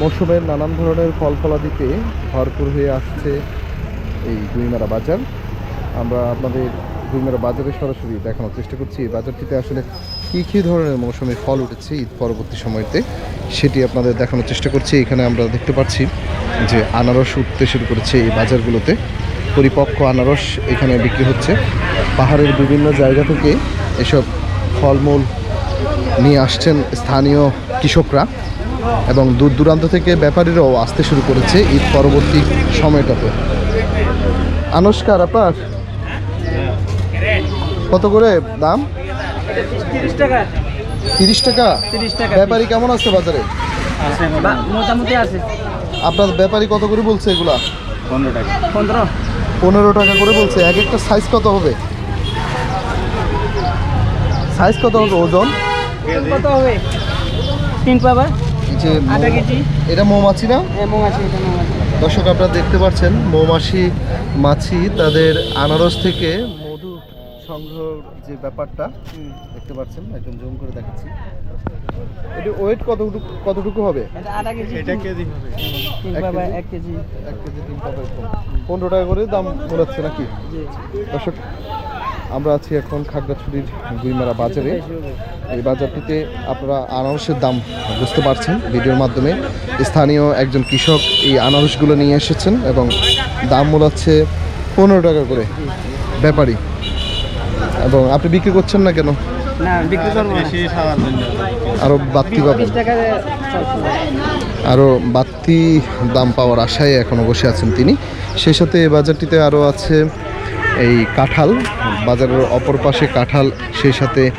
মৌসুমের নানান ধরনের ফল ফলাদিতে ভরপুর হয়ে আসছে এই দুইমেরা বাজার। আমরা আপনাদের দুইমেরা বাজারে সরাসরি দেখানোর চেষ্টা করছি। এই বাজারটিতে আসলে কী কী ধরনের মৌসুমে ফল উঠেছে ঈদ পরবর্তী সময়তে, সেটি আপনাদের দেখানোর চেষ্টা করছি। এখানে আমরা দেখতে পাচ্ছি যে আনারস উঠতে শুরু করেছে এই বাজারগুলোতে। পরিপক্ক আনারস এখানে বিক্রি হচ্ছে। পাহাড়ের বিভিন্ন জায়গা থেকে এসব ফলমূল নিয়ে আসছেন স্থানীয় কৃষকরা। এবং দূর দূরান্ত থেকে ব্যাপারীরাও আসতে শুরু করেছে ঈদ পরবর্তী সময়টাতে। আনস্কার আপনার? কত করে দাম? তিরিশ টাকা। তিরিশ টাকা? তিরিশ টাকা। ব্যাপারী কেমন আছে বাজারে? মোটামুটি আছে। আপনার ব্যাপারী কত করে বলছে এগুলা? পনেরো টাকা। পনেরো। পনেরো টাকা করে বলছে। এক একটা সাইজ কত হবে? সাইজ কত হবে ওজন? কত হবে? তিন পাবা? যে এটা মৌমাছি না? মৌমাছি দর্শক আপনারা দেখতে পাচ্ছেন মৌমাছি মাছি তাদের আনারস থেকে মধু সংগ্রহ যে ব্যাপারটা দেখতে পাচ্ছেন একদম জুম করে দেখাচ্ছি। এটি ওয়েট কতটুকু কতটুকু হবে? এটা কেজি। হবে। এক কেজি? এক কেজি। তিন টাকা পনেরো টাকা করে দাম বলাচ্ছে নাকি? দর্শক আমরা আছি এখন খাগড়াছড়ির গুইমারা বাজারে। এই বাজারটিতে আপনারা আনারসের দাম বুঝতে পারছেন ভিডিওর মাধ্যমে। স্থানীয় একজন কৃষক এই আনারসগুলো নিয়ে এসেছেন এবং দাম মূলাচ্ছে পনেরো টাকা করে ব্যাপারী। এবং আপনি বিক্রি করছেন না কেন? আরও বাড়তি পাবেন। আরও বাড়তি দাম পাওয়ার আশায় এখনও বসে আছেন তিনি। সেই সাথে এই বাজারটিতে আরও আছে এই কাঁঠাল, বাজারের অপর পাশে কাঁঠাল, সেই সাথে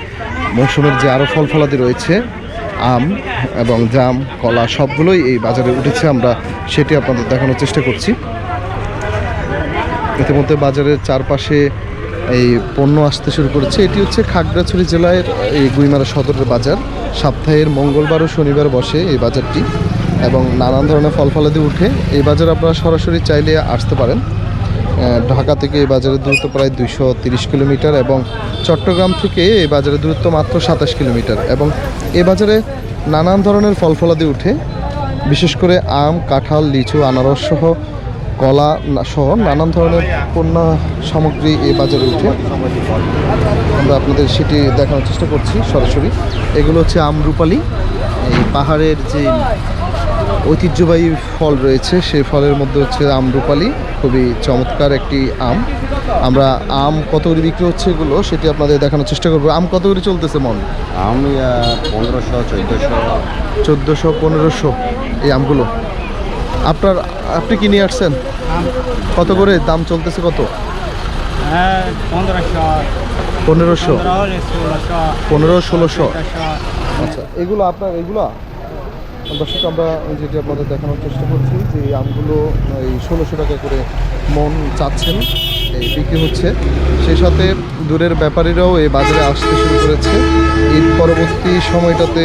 মৌসুমের যে আরও ফল ফলাদি রয়েছে, আম এবং জাম, কলা, সবগুলোই এই বাজারে উঠেছে। আমরা সেটি আপনাদের দেখানোর চেষ্টা করছি। ইতিমধ্যে বাজারের চারপাশে এই পণ্য আসতে শুরু করেছে। এটি হচ্ছে খাগড়াছড়ি জেলার এই গুইমারা সদরের বাজার। সপ্তাহের মঙ্গলবার ও শনিবার বসে এই বাজারটি এবং নানান ধরনের ফল ফলাদি উঠে। এই বাজারে আপনারা সরাসরি চাইলে আসতে পারেন। ঢাকা থেকে এই বাজারের দূরত্ব প্রায় দুইশো কিলোমিটার এবং চট্টগ্রাম থেকে এই বাজারের দূরত্ব মাত্র সাতাশ কিলোমিটার এবং এ বাজারে নানান ধরনের ফল ফলাদি উঠে, বিশেষ করে আম, কাঁঠাল, লিচু, আনারস সহ কলা সহ নানান ধরনের পণ্য সামগ্রী এই বাজারে উঠে। আমরা আপনাদের সেটি দেখানোর চেষ্টা করছি সরাসরি। এগুলো হচ্ছে আমরুপালি এই পাহাড়ের যে ঐতিহ্যবাহী ফল রয়েছে। সেই ফলের মধ্যে হচ্ছে আমরুপালি খুবই চমৎকার একটি আম। আমরা আম কত করে বিক্রি হচ্ছে এগুলো সেটি আপনাদের দেখানোর চেষ্টা করব। আম কত করে চলতেছে মন? আম পনেরোশো চোদ্দোশো। চোদ্দোশো পনেরোশো এই আমগুলো। আপনার আপনি কি নিয়ে আসছেন? কত করে? দাম চলতেছে কত? হ্যাঁ পনেরোশো। পনেরো ষোলোশো। পনেরো ষোলোশো। সতেরোশো আচ্ছা এগুলো আপনার এগুলো দর্শক, আমরা যেটি আপনাদের দেখানোর চেষ্টা করছি যে আমগুলো, এই ষোলোশো টাকা করে মন চাচ্ছেন, এই বিক্রি হচ্ছে। সেই সাথে দূরের ব্যাপারীরাও এই বাজারে আসতে শুরু করেছে। ঈদ পরবর্তী সময়টাতে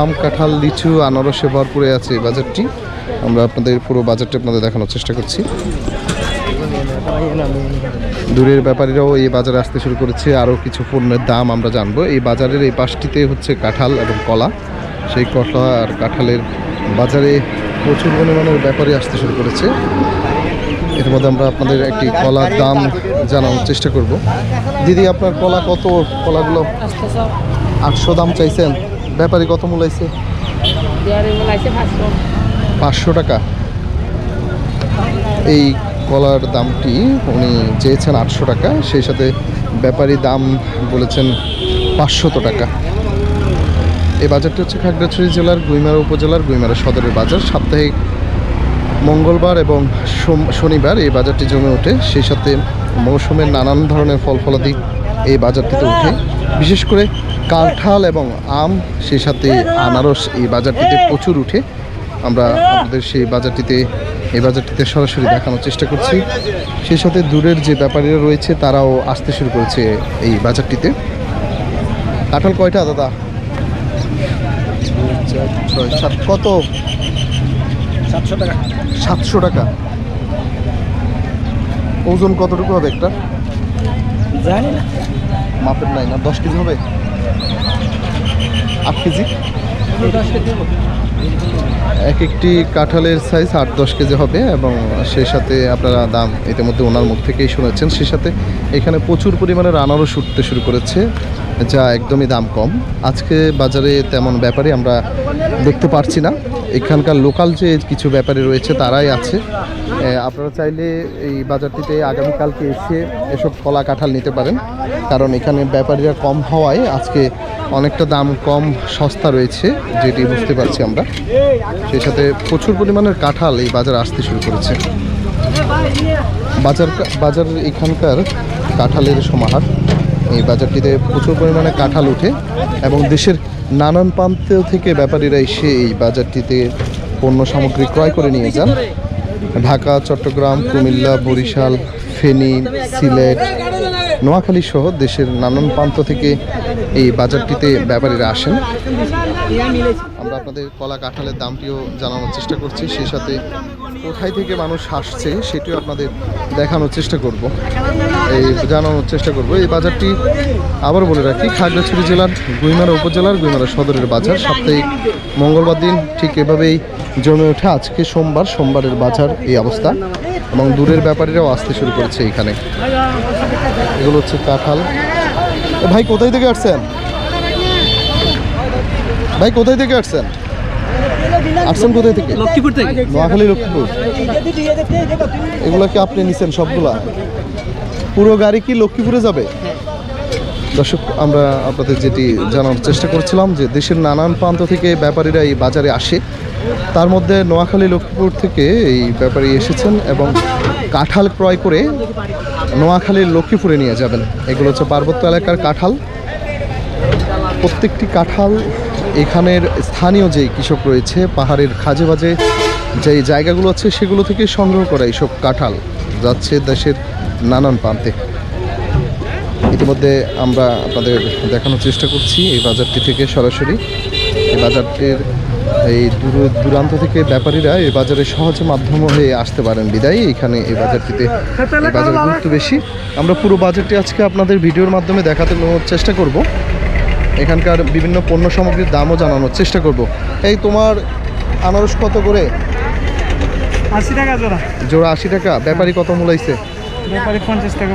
আম, কাঁঠাল, লিচু, আনারসে ভরপুরে আছে এই বাজারটি। আমরা আপনাদের পুরো বাজারটি আপনাদের দেখানোর চেষ্টা করছি। দূরের ব্যাপারীরাও এই বাজারে আসতে শুরু করেছে। আরও কিছু পণ্যের দাম আমরা জানব। এই বাজারের এই পাশটিতে হচ্ছে কাঁঠাল এবং কলা। সেই কলা আর কাঁঠালের বাজারে প্রচুর পরিমাণের ব্যাপারী আসতে শুরু করেছে। এর মধ্যে আমরা আপনাদের একটি কলার দাম জানানোর চেষ্টা করব। দিদি, আপনার কলা কত? কলাগুলো আটশো দাম চাইছেন। ব্যাপারী কত মূলাইছে পাঁচশো টাকা। এই কলার দামটি উনি চেয়েছেন আটশো টাকা, সেই সাথে ব্যাপারী দাম বলেছেন পাঁচশত টাকা। এই বাজারটি হচ্ছে খাগড়াছড়ি জেলার গুইমারা উপজেলার গুইমারা সদরের বাজার। সাপ্তাহিক মঙ্গলবার এবং শনিবার এই বাজারটি জমে ওঠে। সেই সাথে মৌসুমের নানান ধরনের ফল ফলাদি এই বাজারটিতে ওঠে। বিশেষ করে কাঁঠাল এবং আম, সেই সাথে আনারস এই বাজারটিতে প্রচুর উঠে। আমরা আমাদের সেই বাজারটিতে, এই বাজারটিতে সরাসরি দেখানোর চেষ্টা করছি। সেই সাথে দূরের যে ব্যাপারীরা রয়েছে, তারাও আসতে শুরু করেছে এই বাজারটিতে। কাঁঠাল কয়টা দাদা? চার, ছয়, সাত কত? সাতশো টাকা। সাতশো টাকা। ওজন কতটুকু হবে একটা? জানি না। মাপের নাই না দশ কেজি হবে? আট কেজি? এক একটি কাঁঠালের সাইজ আট দশ কেজি হবে এবং সেই সাথে আপনারা দাম ইতিমধ্যে ওনার মুখ থেকেই শুনেছেন। সেই সাথে এখানে প্রচুর পরিমাণে রানারও উঠতে শুরু করেছে। যা একদমই দাম কম। আজকে বাজারে তেমন ব্যাপারে আমরা দেখতে পারছি না। এখানকার লোকাল যে কিছু ব্যাপারে রয়েছে, তারাই আছে। আপনারা চাইলে এই বাজারটিতে আগামীকালকে এসে এসব কলা কাঁঠাল নিতে পারেন। কারণ এখানে ব্যাপারীরা কম হওয়ায় আজকে অনেকটা দাম কম সস্তা রয়েছে, যেটি বুঝতে পারছি আমরা। সেই সাথে প্রচুর পরিমাণের কাঁঠাল এই বাজার আসতে শুরু করেছে। বাজার বাজার এখানকার কাঁঠালের সমাহার। এই বাজারটিতে প্রচুর পরিমাণে কাঁঠাল ওঠে এবং দেশের নানান প্রান্ত থেকে ব্যাপারীরা এসে এই বাজারটিতে পণ্য সামগ্রী ক্রয় করে নিয়ে যান। ঢাকা, চট্টগ্রাম, কুমিল্লা, বরিশাল, ফেনী, সিলেট, নোয়াখালী সহ দেশের নানান প্রান্ত থেকে এই বাজারটিতে ব্যাপারীরা আসেন। আমরা আপনাদের কলা কাঁঠালের দামটিও জানানোর চেষ্টা করছি। সেই সাথে কোথায় থেকে মানুষ আসছে সেটিও আপনাদের দেখানোর চেষ্টা করব। এই জানানোর চেষ্টা করব। এই বাজারটি আবার বলে রাখি, খাগড়াছড়ি জেলার, গুইমারা উপজেলার, গুইমারা সদরের বাজার। সাপ্তাহিক মঙ্গলবার দিন ঠিক এভাবেই জমে ওঠে। আজকে সোমবার, সোমবারের বাজার এই অবস্থা এবং দূরের ব্যাপারীরাও আসতে শুরু করেছে এখানে। এগুলো হচ্ছে কাঁঠাল। ভাই, কোথায় থেকে আসছেন? ভাই, কোথায় থেকে আসছেন? আসছেন কোথায় থেকে? লক্ষ্মীপুর থেকে। নোয়াখালী লক্ষ্মীপুর। এগুলো কি আপনি নিছেন সবগুলা? পুরো গাড়ি কি লক্ষ্মীপুরে যাবে? দর্শক আমরা আপনাদের যেটি জানার চেষ্টা করছিলাম যে দেশের নানান প্রান্ত থেকে ব্যাপারীরা এই বাজারে আসে। তার মধ্যে নোয়াখালী লক্ষ্মীপুর থেকে এই ব্যাপারী এসেছেন এবং কাঁঠাল ক্রয় করে নোয়াখালীর লক্ষ্মীপুরে নিয়ে যাবেন। এগুলো হচ্ছে পার্বত্য এলাকার কাঁঠাল। প্রত্যেকটি কাঁঠাল এখানের স্থানীয় যে কৃষক রয়েছে, পাহাড়ের খাজে বাজে যে জায়গাগুলো আছে, সেগুলো থেকে সংগ্রহ করা এইসব কাঁঠাল যাচ্ছে দেশের নানান প্রান্তে। ইতিমধ্যে আমরা আপনাদের দেখানোর চেষ্টা করছি এই বাজারটি থেকে সরাসরি। এই বাজারটির এই দূর, দূরান্ত থেকে ব্যাপারীরা এই বাজারে সহজ মাধ্যম হয়ে আসতে পারেন বিদায়। এখানে এই বাজারটিতে এই বাজারের গুরুত্ব বেশি। আমরা পুরো বাজারটি আজকে আপনাদের ভিডিওর মাধ্যমে দেখাতে চেষ্টা করব। এখানকার বিভিন্ন পণ্য সামগ্রীর দামও জানানোর চেষ্টা করব। এই তোমার আনারস কত করে? আশি টাকা জোড়া। জোড়া আশি টাকা ব্যাপারী কত মূলাইছে? ব্যাপারে পঞ্চাশ টাকা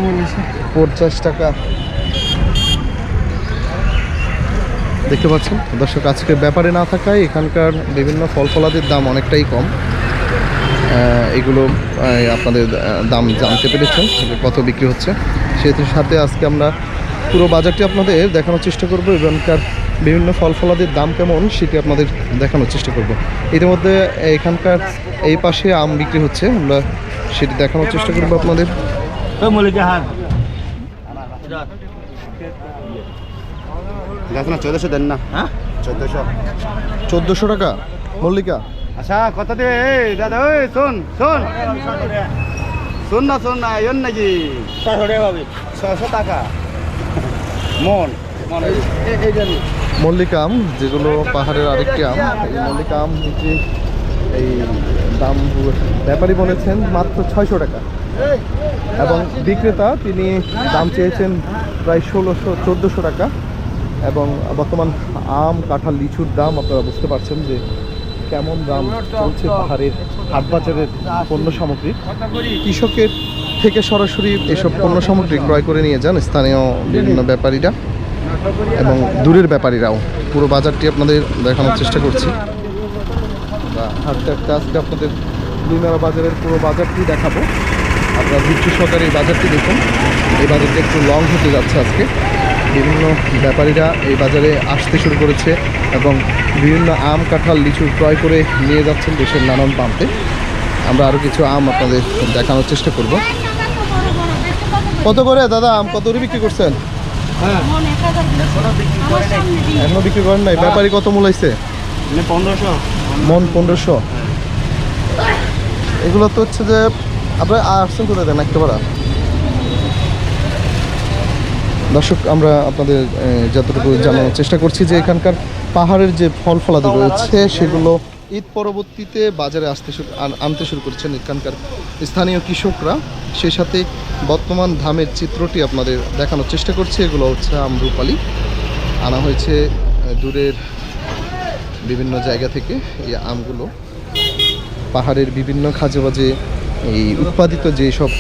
পঞ্চাশ টাকা। দেখতে পাচ্ছেন? দর্শক আজকে ব্যাপারে না থাকায় এখানকার বিভিন্ন ফল ফলাদির দাম অনেকটাই কম। এগুলো আপনাদের দাম জানতে পেরেছেন কত বিক্রি হচ্ছে। সেটির সাথে আজকে আমরা পুরো বাজারটি আপনাদের দেখানোর চেষ্টা করব এখানকার বিভিন্ন ফল ফলাদির দাম কেমন সেটি আপনাদের দেখানোর চেষ্টা করব। ইতিমধ্যে এখানকার এই পাশে আম বিক্রি হচ্ছে আমরা সেটি দেখানোর চেষ্টা করব আপনাদের। চোদ্দোশো দেন না। হ্যাঁ? চোদ্দোশো। চোদ্দোশো টাকা মল্লিকা। আচ্ছা কত দেবে? দাদা ওই শোন শোন। শোন না শোন না এন নাকি। ছশো টাকা ছশো টাকা। মন মল্লিকা আম যেগুলো পাহাড়ের আরেকটি আম এই মল্লিকা আম বিক্রি এই দাম ব্যাপারী বলেছেন মাত্র ছয়শো টাকা। এবং বিক্রেতা তিনি দাম চেয়েছেন প্রায় ষোলোশো চোদ্দোশো টাকা। এবং বর্তমান আম কাঁঠাল লিচুর দাম আপনারা বুঝতে পারছেন যে কেমন দাম চলছে পাহাড়ের হাটবাজারের পণ্য সামগ্রী। কৃষকের থেকে সরাসরি এসব পণ্য সামগ্রী ক্রয় করে নিয়ে যান স্থানীয় বিভিন্ন ব্যাপারীরা এবং দূরের ব্যাপারীরাও। পুরো বাজারটি আপনাদের দেখানোর চেষ্টা করছি। আজকে আপনাদের দুইমেলা বাজারের পুরো বাজারটি দেখাবো। আপনারা ধৈর্য সহকারে এই বাজারটি দেখুন। এই বাজারটি একটু লং হতে যাচ্ছে আজকে। বিভিন্ন ব্যাপারীরা এই বাজারে আসতে শুরু করেছে এবং বিভিন্ন আম, কাঁঠাল, লিচু ক্রয় করে নিয়ে যাচ্ছেন দেশের নানান প্রান্তে। আমরা আরও কিছু আম আপনাদের দেখানোর চেষ্টা করব। কত করে? দাদা আম কত? করে বিক্রি করছেন? এখনও বিক্রি করেন নাই? ব্যাপারী কত মূলাইছে মানে মন পনেরোশো। এগুলো তো হচ্ছে যে আপনার আসছেন কোথায় দেন একটা ভাড়া দর্শক আমরা আপনাদের যতটুকু জানানোর চেষ্টা করছি যে এখানকার পাহাড়ের যে ফল ফলাদি রয়েছে সেগুলো ঈদ পরবর্তীতে বাজারে আসতে শুরু আনতে শুরু করেছেন এখানকার স্থানীয় কৃষকরা। সেই সাথে বর্তমান ধামের চিত্রটি আপনাদের দেখানোর চেষ্টা করছি। এগুলো হচ্ছে আমরুপালি। আনা হয়েছে দূরের বিভিন্ন জায়গা থেকে এই আমগুলো। পাহাড়ের বিভিন্ন খাজে বাজে এই উৎপাদিত যে সব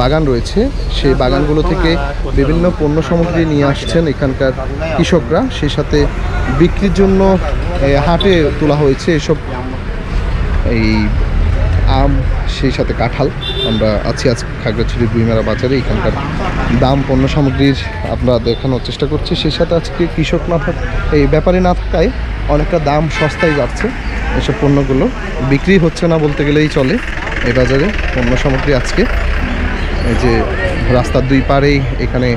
বাগান রয়েছে, সেই বাগানগুলো থেকে বিভিন্ন পণ্য সামগ্রী নিয়ে আসছেন এখানকার কৃষকরা। সেই সাথে বিক্রির জন্য হাটে তোলা হয়েছে এসব, এই আম, সেই সাথে কাঁঠাল। আমরা আছি আজ খাগড়াছড়ি বুইমেরা বাজারে। এখানকার দাম, পণ্য সামগ্রীর আমরা দেখানোর চেষ্টা করছি। সেই সাথে আজকে কৃষক না থাক, এই ব্যাপারে না থাকায় অনেকটা দাম সস্তায় যাচ্ছে এসব পণ্যগুলো বিক্রি হচ্ছে না বলতে গেলেই চলে এই বাজারে পণ্য সামগ্রী আজকে। এই যে রাস্তার দুই পাড়েই এখানে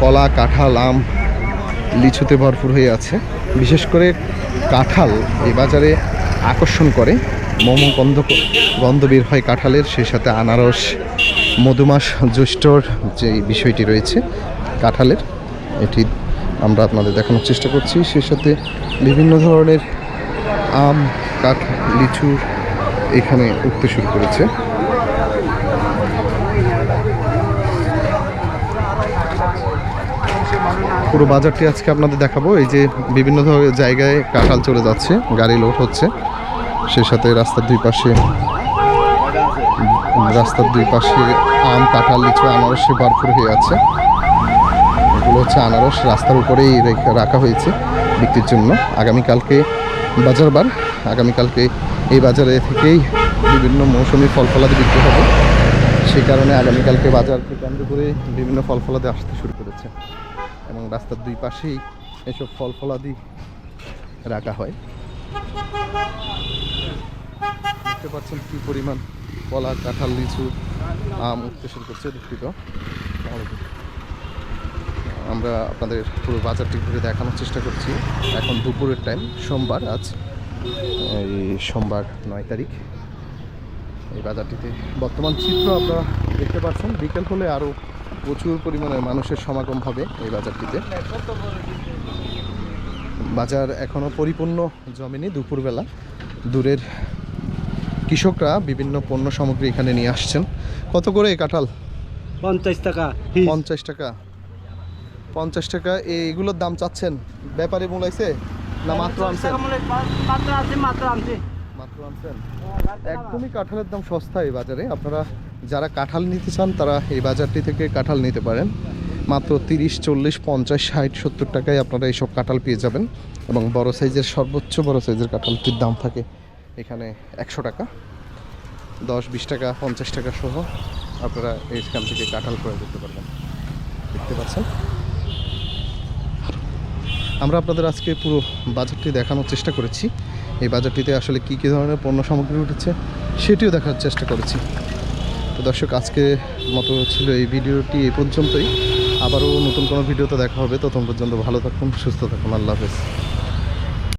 কলা, কাঁঠাল, আম লিচুতে ভরপুর হয়ে আছে। বিশেষ করে কাঁঠাল এই বাজারে আকর্ষণ করে। মোমো গন্ধ গন্ধ বের হয় কাঁঠালের, সেই সাথে আনারস, মধুমাস, জ্যৈষ্ঠর যে বিষয়টি রয়েছে কাঁঠালের, এটি আমরা আপনাদের দেখানোর চেষ্টা করছি। সেই সাথে বিভিন্ন ধরনের আম কাঠ লিচু এখানে উঠতে শুরু করেছে। পুরো বাজারটি আজকে আপনাদের দেখাবো। এই যে বিভিন্ন ধরনের জায়গায় কাঁঠাল চলে যাচ্ছে, গাড়ি লোড হচ্ছে। সেই সাথে রাস্তার দুই পাশে রাস্তার দুই পাশে আম, কাঁঠাল, লিচু, আনারসে ভরপুর হয়ে আছে। এগুলো হচ্ছে আনারস, রাস্তার উপরেই রেখে- হয়েছে বিক্রির জন্য। আগামীকালকে বাজার বার আগামীকালকে এই বাজারে থেকেই বিভিন্ন মৌসুমি ফল বিক্রি হবে। সেই কারণে আগামীকালকে বাজারকে কেন্দ্র করে বিভিন্ন ফল আসতে শুরু করেছে। এবং রাস্তার দুই পাশেই এসব ফল ফলাদি রাখা হয়। দেখতে পাচ্ছেন কী পরিমাণ কলা, কাঁঠাল, লিচু, আম উঠতে শুরু করছে দুঃখিত। আমরা আপনাদের পুরো বাজারটি ঘুরে দেখানোর চেষ্টা করছি। এখন দুপুরের টাইম সোমবার, আজ এই সোমবার নয় তারিখ। এই বাজারটিতে বর্তমান চিত্র আপনারা দেখতে পাচ্ছেন। বিকেল হলে আরও প্রচুর পরিমাণে মানুষের সমাগম হবে এই বাজারটিতে। বাজার এখনও পরিপূর্ণ জমেনি দুপুরবেলা। দূরের কৃষকরা বিভিন্ন পণ্য সামগ্রী এখানে নিয়ে আসছেন। কত করে এই কাঁঠাল? পঞ্চাশ টাকা পঞ্চাশ টাকা। পঞ্চাশ টাকা এইগুলোর দাম চাচ্ছেন? ব্যাপারে বলাইছে না মাত্র আনছেন? মাত্র আনছি মাত্র আনছি। মাত্র আনছেন? একদমই কাঁঠালের দাম সস্তা এই বাজারে। আপনারা যারা কাঁঠাল নিতে চান, তারা এই বাজারটি থেকে কাঁঠাল নিতে পারেন। মাত্র তিরিশ, চল্লিশ, পঞ্চাশ, ষাট, সত্তর টাকায় আপনারা এইসব কাঁঠাল পেয়ে যাবেন এবং বড় সাইজের, সর্বোচ্চ বড় সাইজের কাঁঠালটির দাম থাকে এখানে একশো টাকা। দশ, বিশ টাকা, পঞ্চাশ টাকা সহ আপনারা এইখান থেকে কাঁঠাল ক্রয় করতে পারবেন। দেখতে পাচ্ছেন? আমরা আপনাদের আজকে পুরো বাজারটি দেখানোর চেষ্টা করেছি। এই বাজারটিতে আসলে কী কী ধরনের পণ্য সামগ্রী উঠেছে সেটিও দেখার চেষ্টা করেছি। তো দর্শক, আজকে মতো ছিল এই ভিডিওটি এই পর্যন্তই। আবারও নতুন কোনো ভিডিওতে দেখা হবে। ততক্ষণ পর্যন্ত ভালো থাকুন, সুস্থ থাকুন। আল্লাহ হাফেজ।